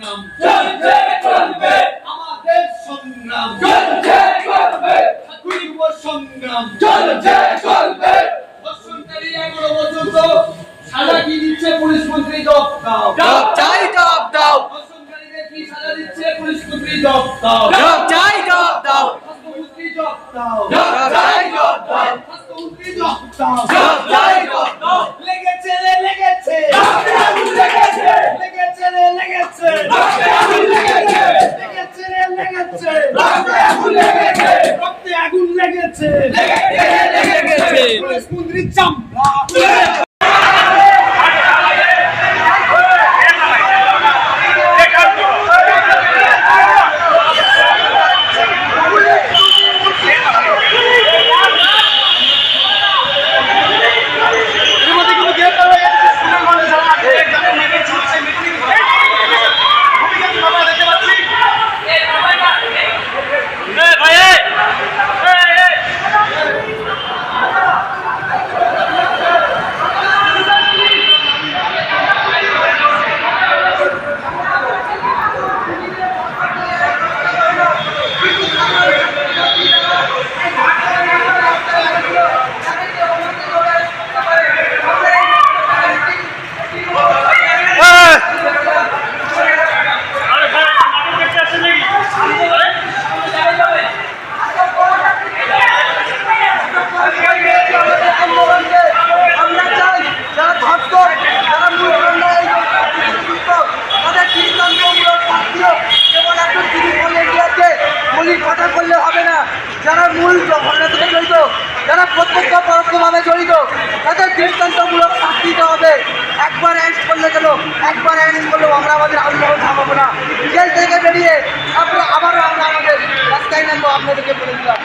সংগ্রাম। চলছে চলবে। আমাদের সংগ্রাম। চলছে চলবে। ছাত্রীব সংগ্রাম। চলছে চলবে। ধর্ষণকারী এগারো বছর তো সাজা কি দিচ্ছে পুলিশ মন্ত্রী জব দাও জব চাই জব দাও ধর্ষণকারীদের কি সাজা দিচ্ছে পুলিশ মন্ত্রী জব দাও জব চাই জব দাও জব দাও জব চাই জব দাও স্বাস্থ্যমন্ত্রী জব দাও জব চাই জব লেগেছে। রক্তে আগুন লেগেছে। লেগেছে লেগেছে রক্তে আগুন লেগেছে। রক্তে আগুন লেগেছে লেগেছে লেগেছে। পুলিশ মন্ত্রী চামড়া আমরা চাই যারা ধর্ষক যারা মূল্যায়ন তাদের দৃষ্টান্তমূলক শাস্তিও কেবল একজন তিনি বলে দিয়েছে পুলিশ কথা করলে হবে না যারা মূল ঘটনার সাথে জড়িত যারা প্রত্যক্ষ পরোক্ষভাবে জড়িত তাদের দৃষ্টান্তমূলক শাস্তি দিতে হবে। একবার অ্যারেস্ট করলে কেন? একবার অ্যারেস্ট করলেও আমরা আমাদের আন্দোলন থামাবো না। জেল থেকে বেরিয়ে তারপরে আবারও আমরা আমাদের রাস্তায় নামবো। আপনাদেরকে বলে দিলাম!